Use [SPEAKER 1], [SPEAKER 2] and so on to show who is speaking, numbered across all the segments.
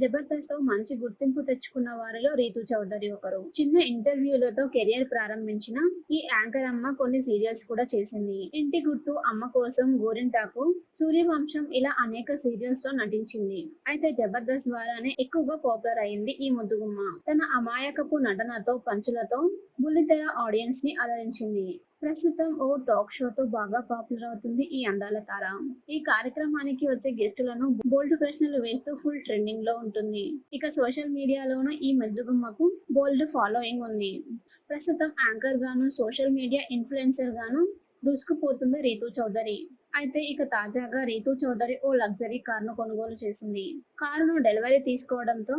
[SPEAKER 1] జబర్దస్త్లో మంచి గుర్తింపు తెచ్చుకున్న వారిలో రీతు చౌదరి ఒకరు. చిన్న ఇంటర్వ్యూలతో కెరియర్ ప్రారంభించిన ఈ యాంకర్ అమ్మ కొన్ని సీరియల్స్ కూడా చేసింది. ఇంటి గుట్టు అమ్మ కోసం గోరింటాకు సూర్యవంశం ఇలా అనేక సీరియల్స్లో నటించింది. అయితే జబర్దస్త్ ద్వారానే ఎక్కువగా పాపులర్ అయింది ఈ ముద్దుగుమ్మ. తన అమాయకపు నటనతో పంచులతో బుల్లితెర ఆడియన్స్ని అలరించింది. ప్రస్తుతం ఓ టాక్ షోతో బాగా పాపులర్ అవుతుంది ఈ అందాల తార. ఈ కార్యక్రమానికి వచ్చే గెస్టులను బోల్డ్ ప్రశ్నలు వేస్తూ ఫుల్ ట్రెండింగ్లో ఉంటుంది. ఇక సోషల్ మీడియాలోనూ ఈ మెద్దుగుమ్మకు బోల్డ్ ఫాలోయింగ్ ఉంది. ప్రస్తుతం యాంకర్ గాను సోషల్ మీడియా ఇన్ఫ్లుయెన్సర్ గాను దూసుకుపోతుంది రీతు చౌదరి. అయితే ఇక తాజాగా రీతు చౌదరి ఓ లగ్జరీ కారును కొనుగోలు చేసింది. కారును డెలివరీ తీసుకోవడంతో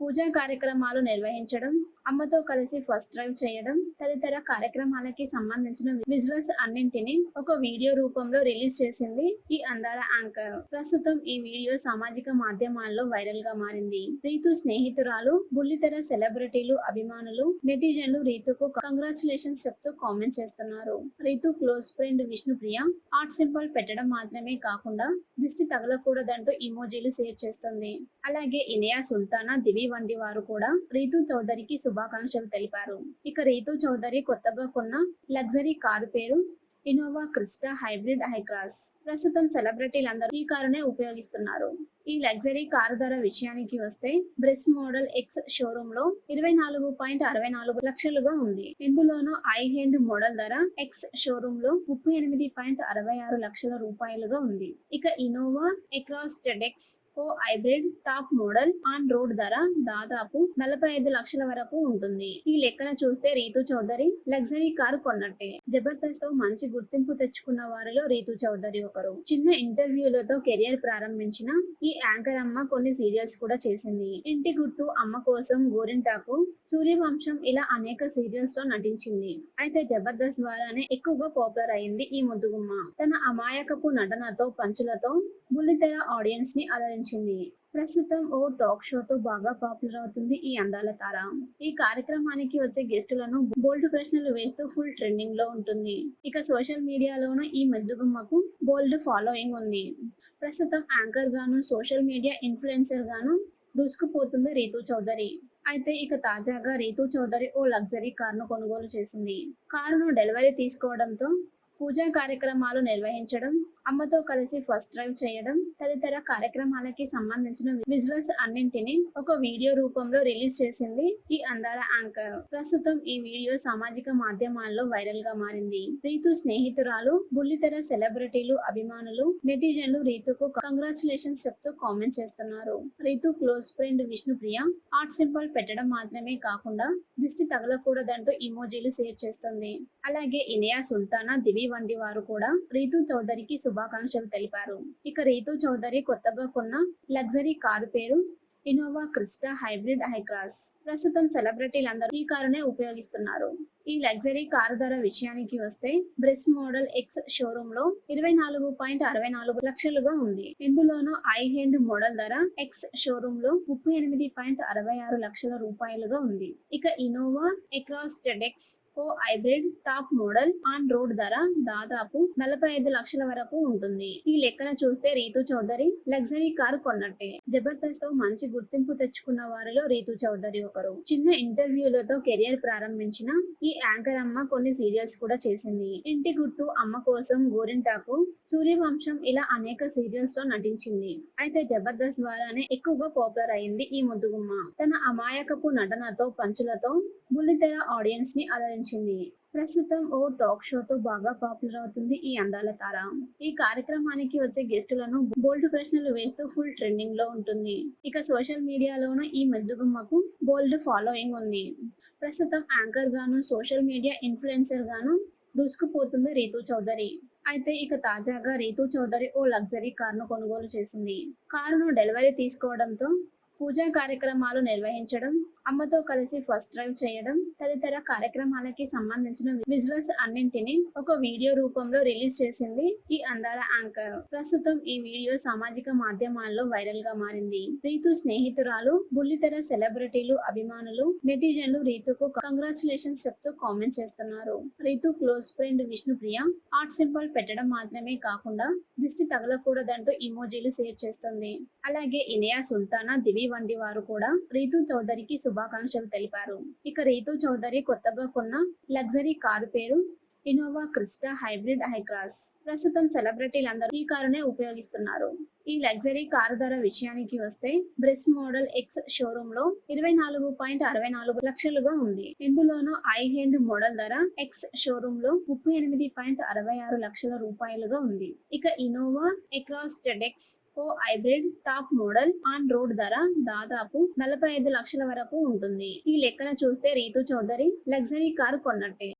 [SPEAKER 1] పూజా కార్యక్రమాలు నిర్వహించడం అమ్మతో కలిసి ఫస్ట్ డ్రైవ్ చేయడం తదితర కార్యక్రమాలకి సంబంధించిన విజువల్స్ అన్నింటినీ ఒక వీడియో రూపంలో రిలీజ్ చేసింది ఈ అందాల యాంకర్. ప్రస్తుతం ఈ వీడియో సామాజిక మాధ్యమాల్లో వైరల్గా మారింది. రీతు స్నేహితురాలు బుల్లితెర సెలబ్రిటీలు అభిమానులు నెటిజన్లు రీతుకు కంగ్రాచులేషన్స్ చెప్తూ కామెంట్ చేస్తున్నారు. Ritu close friend Vishnupriya art symbol పెట్టడం మాత్రమే కాకుండా దిష్టి తగలకూడదంటూ ఇమోజీలు షేర్ చేస్తుంది. అలాగే ఇనియా సుల్తానా దివి వంటి వారు కూడా రీతు చౌదరికి శుభాకాంక్షలు తెలిపారు. ఇక రీతూ చౌదరి కొత్తగా కొన్న లగ్జరీ కారు పేరు ఇనోవా క్రిస్టా హైబ్రిడ్ హైక్రాస్. ప్రస్తుతం సెలబ్రిటీలందరూ ఈ కారునే ఉపయోగిస్తున్నారు. ఈ లగ్జరీ కారు ధర విషయానికి వస్తే బ్రెస్ మోడల్ ఎక్స్ షోరూమ్లో ఇరవై నాలుగు పాయింట్ అరవై నాలుగు లక్షలుగా ఉంది. ఇందులోనూ ఐ హ్యాండ్ మోడల్ ధర ఎక్స్ షోరూమ్లో ముప్పై ఎనిమిది పాయింట్ అరవై ఆరు లక్షల రూపాయలుగా ఉంది. ఇక Innova Hycross ZX O hybrid top model on road ధర దాదాపు నలభై ఐదు లక్షల వరకు ఉంటుంది. ఈ లెక్కన చూస్తే రీతు చౌదరి లగ్జరీ కారు కొన్నట్టే. జబర్దస్త్లో మంచి గుర్తింపు తెచ్చుకున్న వారిలో రీతు చౌదరి ఒకరు. చిన్న ఇంటర్వ్యూలతో కెరియర్ ప్రారంభించిన ఈ యాంకర్ అమ్మ కొన్ని సీరియల్స్ కూడా చేసింది. ఇంటి గుట్టు అమ్మ కోసం గోరింటాకు సూర్యవంశం ఇలా అనేక సీరియల్స్లో నటించింది. అయితే జబర్దస్త్ ద్వారానే ఎక్కువగా పాపులర్ అయింది ఈ ముద్దుగుమ్మ. తన అమాయకపు నటనతో పంచులతో బుల్లితెర ఆడియన్స్ని అలరించింది. ప్రస్తుతం ఓ టాక్ షోతో బాగా పాపులర్ అవుతుంది ఈ అందాల తార. ఈ కార్యక్రమానికి వచ్చే గెస్టులను బోల్డ్ ప్రశ్నలు వేస్తూ ఫుల్ ట్రెండింగ్లో ఉంటుంది. ఇక సోషల్ మీడియాలోనూ ఈ మెద్దుగుమ్మకు బోల్డ్ ఫాలోయింగ్ ఉంది. ప్రస్తుతం యాంకర్ గాను సోషల్ మీడియా ఇన్ఫ్లుయెన్సర్ గాను దూసుకుపోతుంది రీతు చౌదరి. అయితే ఇక తాజాగా రీతు చౌదరి ఓ లగ్జరీ కారును కొనుగోలు చేసింది. కారును డెలివరీ తీసుకోవడంతో పూజా కార్యక్రమాలు నిర్వహించడం అమ్మతో కలిసి ఫస్ట్ డ్రైవ్ చేయడం తదితర కార్యక్రమాలకి సంబంధించిన విజువల్స్ అన్నింటినీ ఒక వీడియో రూపంలో రిలీజ్ చేసింది ఈ అందాల యాంకర్. ప్రస్తుతం ఈ వీడియో సామాజిక మాధ్యమాల్లో వైరల్గా మారింది. రీతు స్నేహితురాలు బుల్లితెర సెలబ్రిటీలు అభిమానులు నెటిజన్లు రీతుకు కంగ్రాచులేషన్స్ చెప్తూ కామెంట్ చేస్తున్నారు. Ritu close friend Vishnupriya art symbol పెట్టడం మాత్రమే కాకుండా దిష్టి తగలకూడదంటూ ఇమోజీలు షేర్ చేస్తుంది. అలాగే ఇనియా సుల్తానా దివి వంటి వారు కూడా రీతు చౌదరికి శుభాకాంక్షలు తెలిపారు. ఇక రీతు చౌదరి కొత్తగా కొన్న లగ్జరీ కారు పేరు ఇనోవా క్రిస్టా హైబ్రిడ్ హైక్రాస్. ప్రస్తుతం సెలబ్రిటీలందరూ ఈ కారునే ఉపయోగిస్తున్నారు. ఈ లగ్జరీ కారు ధర విషయానికి వస్తే బ్రెస్ మోడల్ ఎక్స్ షోరూమ్లో ఇరవై నాలుగు పాయింట్ అరవై నాలుగు లక్షలుగా ఉంది. ఇందులోనూ ఐ హ్యాండ్ మోడల్ ధర ఎక్స్ షోరూమ్లో ముప్పై ఎనిమిది పాయింట్ అరవై ఆరు లక్షల రూపాయలుగా ఉంది. ఇక Innova Hycross ZX O hybrid top model on road ధర దాదాపు నలభై ఐదు లక్షల వరకు ఉంటుంది. ఈ లెక్కన చూస్తే రీతు చౌదరి లగ్జరీ కారు కొన్నట్టే. జబర్దస్త్లో మంచి గుర్తింపు తెచ్చుకున్న వారిలో రీతు చౌదరి ఒకరు. చిన్న ఇంటర్వ్యూలతో కెరియర్ ప్రారంభించిన ఈ యాంకర్ అమ్మ కొన్ని సీరియల్స్ కూడా చేసింది. ఇంటి గుట్టు అమ్మ కోసం గోరింటాకు సూర్యవంశం ఇలా అనేక సీరియల్స్లో నటించింది. అయితే జబర్దస్త్ ద్వారానే ఎక్కువగా పాపులర్ అయింది ఈ ముద్దుగుమ్మ. తన అమాయకపు నటనతో పంచులతో బుల్లితెర ఆడియన్స్ని అలరించింది ప్రస్తుతం ఓ టాక్ షోతో బాగా పాపులర్ అవుతుంది ఈ అందాల తార. ఈ కార్యక్రమానికి వచ్చే గెస్టులను బోల్డ్ ప్రశ్నలు వేస్తూ ఫుల్ ట్రెండింగ్లో ఉంటుంది. ఇక సోషల్ మీడియాలోనూ ఈ మెద్దుగుమ్మకు బోల్డ్ ఫాలోయింగ్ ఉంది. ప్రస్తుతం యాంకర్ గాను సోషల్ మీడియా ఇన్ఫ్లుయెన్సర్ గాను దూసుకుపోతుంది రీతు చౌదరి. అయితే ఇక తాజాగా రీతు చౌదరి ఓ లగ్జరీ కారును కొనుగోలు చేసింది. కారును డెలివరీ తీసుకోవడంతో పూజా కార్యక్రమాలు నిర్వహించడం అమ్మతో కలిసి ఫస్ట్ డ్రైవ్ చేయడం తదితర కార్యక్రమాలకి సంబంధించిన విజువల్స్ అన్నింటినీ ఒక వీడియో రూపంలో రిలీజ్ చేసింది ఈ అందాల యాంకర్. ప్రస్తుతం ఈ వీడియో సామాజిక మాధ్యమాల్లో వైరల్గా మారింది. రీతు స్నేహితురాలు బుల్లితెర సెలబ్రిటీలు అభిమానులు నెటిజన్లు రీతుకు కంగ్రాచులేషన్స్ చెప్తూ కామెంట్ చేస్తున్నారు. Ritu close friend Vishnupriya art symbol పెట్టడం మాత్రమే కాకుండా దిష్టి తగలకూడదంటూ ఇమోజీలు షేర్ చేస్తుంది. అలాగే ఇనియా సుల్తానా దివి వంటి వారు కూడా రీతు చౌదరికి శుభాకాంక్షలు తెలిపారు. ఇక రీతూ చౌదరి కొత్తగా కొన్న లగ్జరీ కారు పేరు Innova Crysta hybrid Hycross ప్రస్తుతం సెలబ్రిటీలందరూ ఈ కారునే ఉపయోగిస్తున్నారు. ఈ లగ్జరీ కారు ధర విషయానికి వస్తే బ్రెస్ మోడల్ ఎక్స్ షోరూమ్లో ఇరవై నాలుగు పాయింట్ అరవై నాలుగు లక్షలుగా ఉంది. ఇందులోనూ ఐ హ్యాండ్ మోడల్ ధర ఎక్స్ షోరూమ్లో ముప్పై ఎనిమిది పాయింట్ అరవై ఆరు లక్షల రూపాయలుగా ఉంది. ఇక Innova Hycross ZX O hybrid top model on road ధర దాదాపు నలభై ఐదు లక్షల వరకు ఉంటుంది. ఈ లెక్కన చూస్తే రీతు చౌదరి లగ్జరీ కారు కొన్నట్టే.